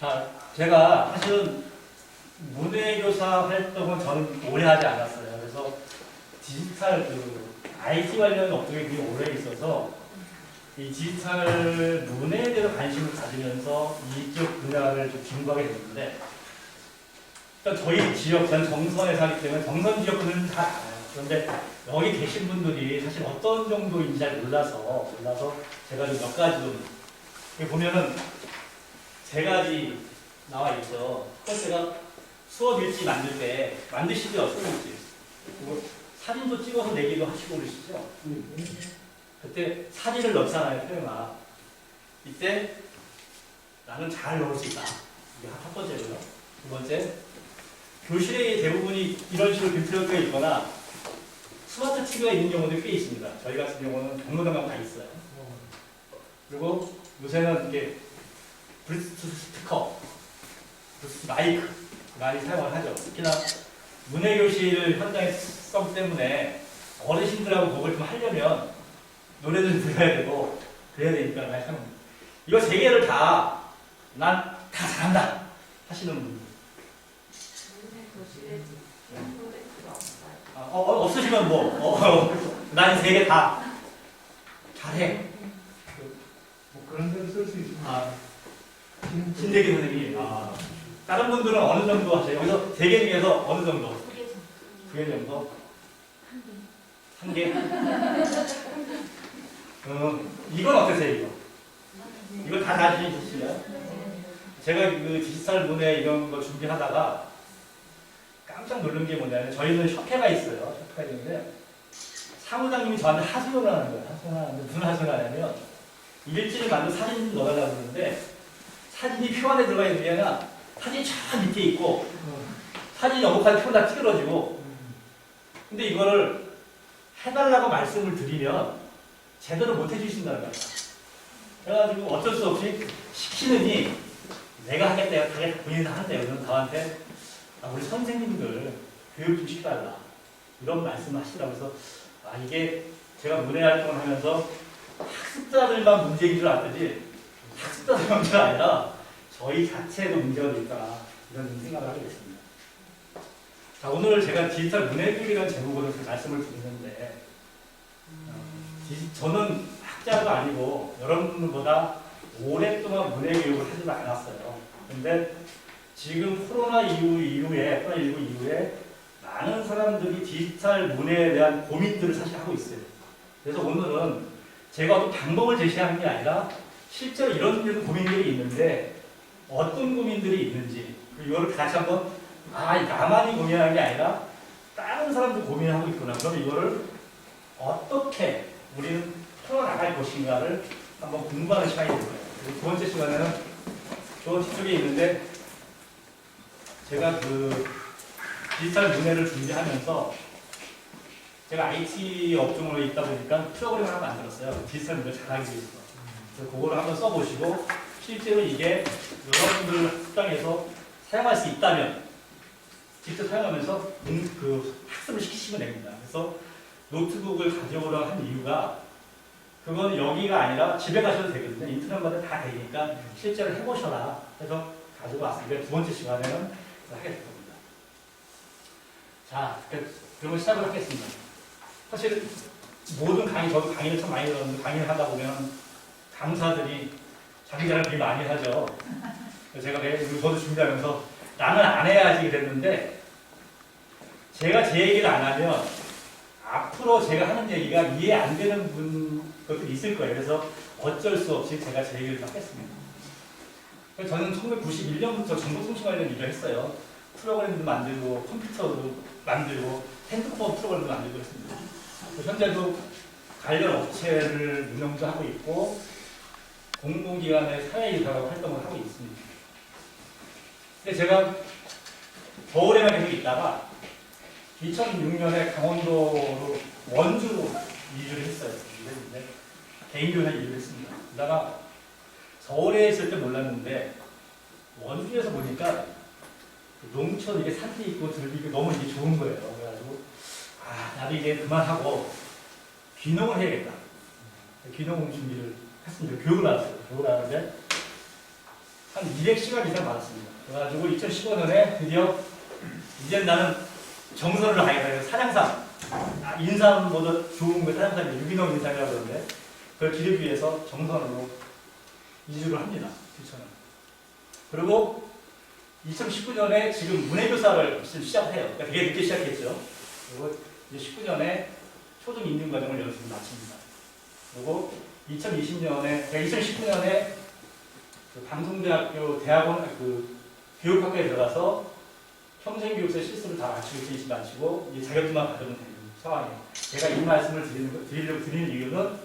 자, 제가 사실은 문해교사 활동은 저는 오래 하지 않았어요. 그래서 디지털 그 IT 관련 업종에 되게 오래 있어서 이 디지털 문해에 대해서 관심을 가지면서 이쪽 분야를 좀 진부하게 됐는데 일단 저희 지역, 전 정선에 살기 때문에 정선 지역 분들은 다 알아요. 그런데 여기 계신 분들이 사실 어떤 정도인지 잘 몰라서 몰라서 제가 좀 몇 가지 좀 보면은 세 가지 나와 있죠. 첫 번째가 수업 일지 만들 때 만드시죠, 수업 일지. 사진도 찍어서 내기도 하시고 그러시죠. 그때 사진을 넣잖아요, 표현아. 이때 나는 잘 넣을 수 있다. 이게 첫 번째고요. 두 번째, 교실의 대부분이 이런 식으로 빈트가 있거나 스마트 TV가 있는 경우도 꽤 있습니다. 저희 같은 경우는 경로당감 다 있어요. 그리고 요새는 이게 블루투스 스피커, 블루투스 마이크 많이 사용을 하죠. 특히나 문해 교실 현장의 특성 때문에 어르신들하고 그걸 좀 하려면 노래도 좀 들어야 되고 그래야 되니까 많이 사용합니다. 이거 세 개를 다 난 다 잘한다 하시는 분. 아, 어, 어, 없으시면 뭐, 어, 난 세 개 다 잘해. 뭐 그런 데로 쓸 수 있습니다. 아, 신대기 선생님. 아, 다른 분들은 어느 정도 하세요? 여기서 세 개 중에서 어느 정도? 두 개 정도? 한 개? 음, 이건 어떠세요, 이거? 이거 다 다시시나요? 제가 그 디지털 문해 이런 거 준비하다가 깜짝 놀란 게 뭐냐면 저희는 협회가 있어요. 협회가 있는데 사무장님이 저한테 하소연을 하는 거예요. 하소연을 하는데 무슨 하소연을 하냐면 일지를 만든 사진 넣어달라고 그러는데 사진이 표 안에 들어가 있는 게 아니라 사진이 저 밑에 있고 사진이 너무까지 표가 다 찌그러지고 근데 이거를 해달라고 말씀을 드리면 제대로 못 해주신다는 거예요. 그래가지고 어쩔 수 없이 시키느니 내가 하겠다, 하겠다, 본인이 다 한대요. 그러면 저한테 아, 우리 선생님들 교육 좀 시켜달라. 이런 말씀을 하시더라고요. 그래서 아, 이게 제가 문해 활동을 하면서 학습자들만 문제인 줄 알았더니 학습자들만 문제가 아니라 저희 자체도 문제가 있다. 이런 생각을 하게 됐습니다. 자, 오늘 제가 디지털 문해교육이라는 제목으로 말씀을 드리는데 어, 디- 저는 학자가 아니고 여러분들보다 오랫동안 문해교육을 하지 않았어요. 근데 지금 코로나 이후 이후에 코로나19 이후에 많은 사람들이 디지털 문해에 대한 고민들을 사실 하고 있어요. 그래서 오늘은 제가 어떤 방법을 제시하는 게 아니라 실제로 이런 고민들이 있는데 어떤 고민들이 있는지 이거를 같이 한번 아 나만이 고민하는 게 아니라 다른 사람도 고민하고 있구나. 그럼 이거를 어떻게 우리는 풀어나갈 것인가를 한번 공부하는 시간이 될 거예요. 두 번째 시간에는 저 뒤쪽에 있는데 제가 그 디지털 문해를 준비하면서 제가 IT 업종으로 있다 보니까 프로그램을 하나 만들었어요. 디지털 문해를 잘하기 위해서. 그래서 그거를 한번 써보시고 실제로 이게 여러분들 학당에서 사용할 수 있다면 직접 사용하면서 음, 그 학습을 시키시면 됩니다. 그래서 노트북을 가져오라 한 이유가 그건 여기가 아니라 집에 가셔도 되거든요. 인터넷마다 다 되니까 실제로 해보셔라 해서 가지고 왔으니까 두 번째 시간에는 하게 될 겁니다. 자, 그- 그러면 시작을 하겠습니다. 사실 모든 강의, 저도 강의를 참 많이 들었는데 강의를 하다 보면 강사들이 자기 자랑 되게 많이 하죠. 제가 매, 저도 준비하면서 나는 안 해야지 그랬는데 제가 제 얘기를 안 하면 앞으로 제가 하는 얘기가 이해 안 되는 분 것들이 있을 거예요. 그래서 어쩔 수 없이 제가 제 얘기를 딱 했습니다. 저는 1991년부터 정보통신 관련 일을 했어요. 프로그램도 만들고 컴퓨터도 만들고 핸드폰 프로그램도 만들고 했습니다. 현재도 관련 업체를 운영도 하고 있고 공공기관의 사회이사로 활동을 하고 있습니다. 근데 제가 겨울에만 계속 있다가 2006년에 강원도로 원주로 이주를 했어요. 이주를 했는데 개인교회 일을 했습니다. 그러다가 서울에 있을 때 몰랐는데 원주에서 보니까 그 농촌 이게 산이 있고 있고 너무 이게 좋은 거예요. 그래가지고 아 나도 이제 그만하고 귀농을 해야겠다. 귀농 준비를 했습니다. 교육을 받았어요. 교육을 하는데 한 200시간 이상 받았습니다. 그래가지고 2015년에 드디어 이제 나는 정선을 하겠다. 사냥상. 아, 인삼보다 좋은 거 사냥상이 유기농 인삼이라고 그러는데 그걸 기르기 위해서 정선으로 이주를 합니다. 추천을. 그리고 2019년에 지금 문해교사를 시작해요. 그러니까 되게 늦게 시작했죠. 그리고 이제 19년에 초등 인증 과정을 연습을 마칩니다. 그리고 2020년에, 2019년에 그 방송대학교 대학원 그 교육학과에 들어가서 평생교육사 실습을 다 마치고 JC 마치고 이제 자격증만 받으면 되는 상황이에요. 제가 이 말씀을 드리는, 거- 드리려고 드리는 이유는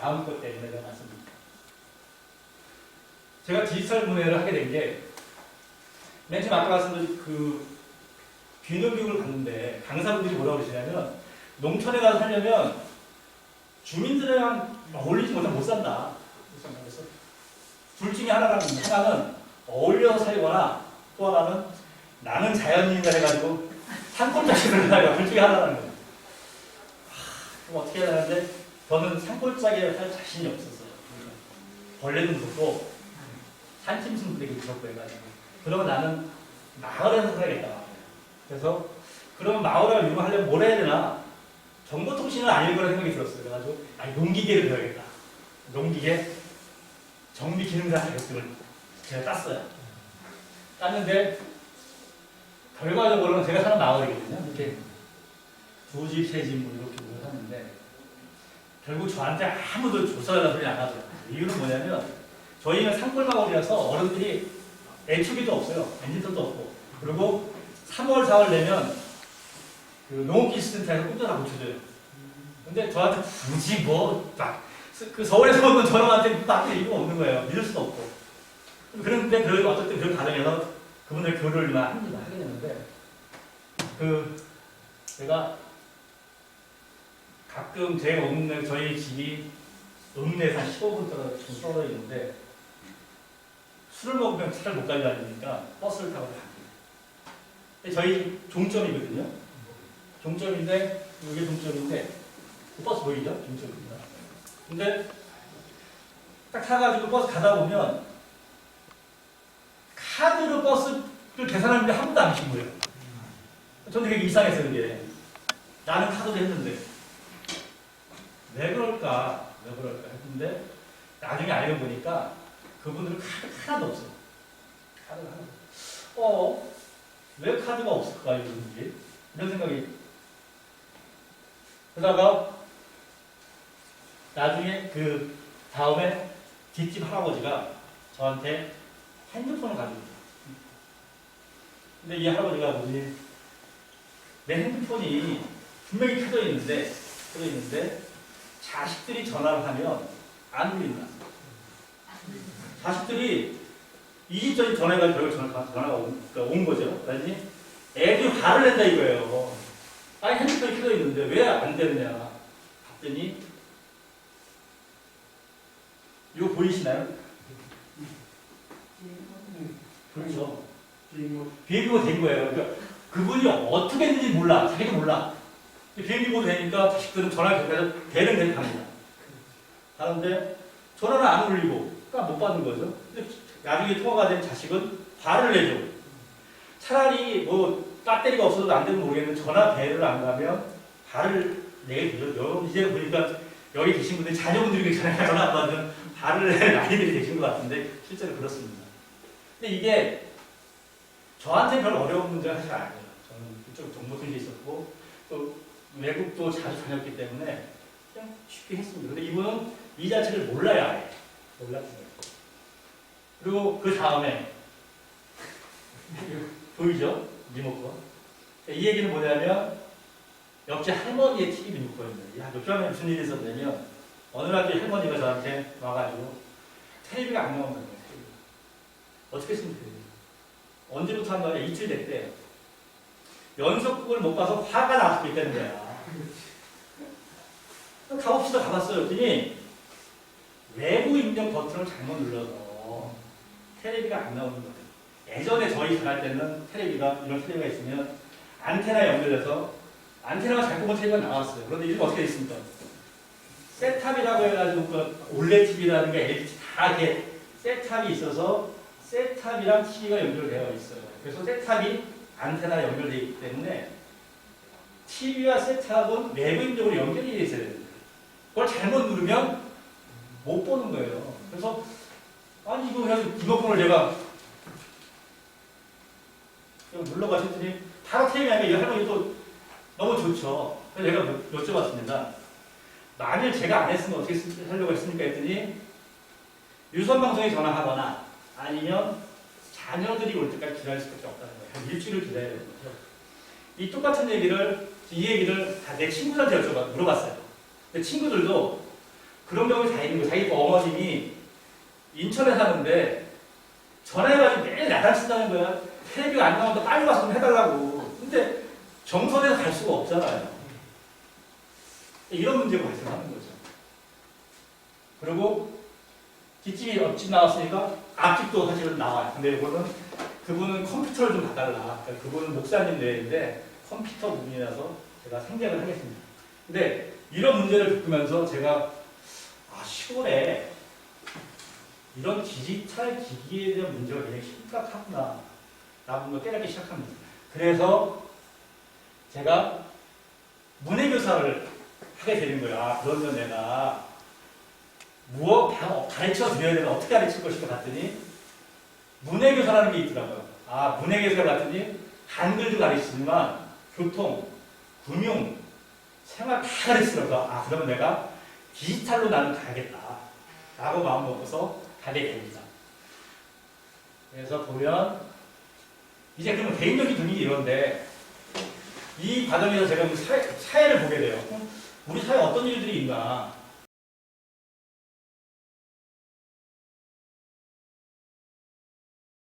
다음 것 때문에 제가 말씀드립니다. 제가 디지털 문해를 하게 된 게, 맨 처음 아까 말씀드린 그 귀농교육을 갔는데 강사분들이 뭐라고 그러시냐면 농촌에 가서 살려면 주민들이랑 어울리지 못하면 못 산다. 둘 중에 하나는, 하나는 어울려서 살거나 또 하나는 나는 자연인이다 해가지고 산골짜기를 살아요. 둘 중에 하나라는 거예요. 하, 그럼 어떻게 해야 되는데 저는 산골짜기에 살 자신이 없었어요. 벌레도 무섭고 산짐승도 되게 무섭고 해가지고 그러면 나는 마을에서 살아야겠다. 그래서 그러면 마을을 이용하려면 뭘 해야 되나? 정보통신은 아닐 거라 생각이 들었어요. 그래가지고 아니 농기계를 배워야겠다. 농기계 정비 기능사 자격증을 제가 땄어요. 땄는데 결과적으로는 제가 사는 마을이거든요. 이렇게 두 집, 세 집, 뭐 이렇게 모여 사는데 결국 저한테 아무도 소리 안 하더라고요. 이유는 뭐냐면 저희는 산골 마을이라서 어른들이 애초기도 없어요. 엔진들도 없고. 그리고 3월, 4월 되면 그 농업기술센터에서 꿈도 다 고쳐줘요. 근데 저한테 굳이 뭐, 딱, 그 서울에서 오는 저놈한테 딱 이유가 없는 거예요. 믿을 수도 없고. 그런데 그런 어쨌든 그런 과정에서 그분들 교류를 막 합니다. 하게 되는데, 그, 제가 가끔 제 읍내, 저희 집이 읍내에서 한 15분 떨어져 좀 떨어져 있는데, 술을 먹으면 차를 못 가져다니니까 버스를 타고. 근데 저희 종점이거든요. 종점인데, 이게 종점인데, 그 버스 보이죠? 종점입니다. 근데, 딱 타가지고 버스 가다 보면, 카드로 버스를 계산하는데 한 번도 안신 거예요. 저는 되게 이상했어요, 이게. 나는 카드로 했는데. 왜 그럴까? 왜 그럴까? 했는데, 나중에 알고 보니까, 그분들은 카드 하나도 없어요. 카드가 하나도 없어요. 어, 왜 카드가 없을까? 이런 생각이. 그러다가, 나중에 그 다음에 뒷집 할아버지가 저한테 핸드폰을 가지고 있어요. 근데 이 할아버지가 뭐지? 내 핸드폰이 분명히 켜져 있는데, 켜져 있는데, 자식들이 전화를 하면 안 울린다. 자식들이 20전이 전화해가지고 결국 전화, 전화가 온, 그러니까 온 거죠. 그러니 애들이 화를 낸다 이거예요. 아니 핸드폰이 켜져 있는데 왜 안 되느냐. 봤더니 이거 보이시나요? 그렇죠. 비행기가 된 거예요. 그러니까 그분이 어떻게 했는지 몰라. 자기도 몰라. 비행기고 되니까 자식들은 전화를 계속 되는 대로 갑니다. 하는데 전화는 안 울리고 그러니까 못 받는 거죠. 나중에 통화가 된 자식은 화를 내죠. 차라리 뭐 배터리가 없어도 안 되면 모르겠는데 전화 배를 안 가면 내게 되죠. 여러분 이제 보니까 여기 계신 분들 자녀분들이 전화 전화 안 받으면 낼 아이들이 계신 것 같은데 실제로 그렇습니다. 근데 이게 저한테 별 어려운 문제가 사실 아니에요. 저는 그쪽 정보통신이 있었고 또 외국도 자주 다녔기 때문에 그냥 쉽게 했습니다. 근데 이분은 이 자체를 몰라요, 아예. 몰랐어요. 그리고 그 다음에 보이죠? 리모컨. 이 얘기는 뭐냐면 옆집 할머니의 TV 리모컨입니다. 야, 옆집 할머니 무슨 일이 있었냐면 어느 날 할머니가 저한테 와가지고 텔레비가 안 나온다는 거예요. 어떻게 쓰면 돼요? 언제부터 한 거냐? 이틀 됐대요. 연속극을 못 봐서 화가 나서 있다는 거야. 가봅시다 가봤어요. 그랬더니 외부 입력 버튼을 잘못 눌러서 테레비가 안 나오는 거예요. 예전에 저희 잘할 때는 테레비가 이런 테레비가 있으면 안테나 연결해서 안테나가 잘 뽑은 테레비가 나왔어요. 그런데 이게 어떻게 됐습니까? 셋탑이라고 해가지고 그 올레 TV라든가 LG 다 이렇게 셋탑이 있어서 세탑이랑 TV가 연결되어 있어요. 그래서 세탑이 안테나 연결되어 있기 때문에 TV와 세탑은 내부인적으로 연결이 되어 있어야 됩니다. 그걸 잘못 누르면 못 보는 거예요. 그래서 아니 이거 그냥 리모컨을 제가 했더니 바로 아니라 이 할머니도 너무 좋죠. 그래서 제가 여- 여쭤봤습니다. 만일 제가 안 했으면 어떻게 쓰- 하려고 했습니까? 했더니 유선방송에 전화하거나 아니면 자녀들이 올 때까지 기다릴 수밖에 없다는 거예요. 한 일주일을 기다려야 거죠. 이 똑같은 얘기를 이 얘기를 다 내 친구들한테 여쭤봐 물어봤어요. 근데 친구들도 그런 경우가 다 있는 거예요. 자기 어머님이 인천에 사는데 전화해가지고 매일 나단 쓴다는 거야. 텔레비가 안 나오는데 빨리 와서 좀 해달라고. 근데 정선에서 갈 수가 없잖아요. 이런 문제가 발생하는 거죠. 그리고 뒷집이 옆집 나왔으니까 앞집도 사실은 나와요. 근데 이거는 그분은 컴퓨터를 좀 봐달라. 그러니까 그분은 목사님 내인데 컴퓨터 부분이라서 제가 생략을 하겠습니다. 근데 이런 문제를 겪으면서 제가 아 시골에 이런 디지털 기기에 대한 문제가 굉장히 심각하구나 라는 걸 깨닫기 시작합니다. 그래서 제가 문해교사를 하게 되는 거예요. 아, 그러면 내가 무엇 가- 가르쳐 드려야 되나 어떻게 가르칠 것인가 봤더니 문해교사라는 게 있더라고요. 아, 문해교사 봤더니 한글도 가르치지만 교통, 금융, 생활 다 가르치더라고요. 아, 그러면 내가 디지털로 나는 가야겠다. 라고 마음 먹어서 가게 됩니다. 그래서 보면 이제 그러면 개인적인 분위기 이런데 이 과정에서 제가 그 사회, 사회 를 보게 돼요. 어? 우리 사회에 어떤 일들이 있나.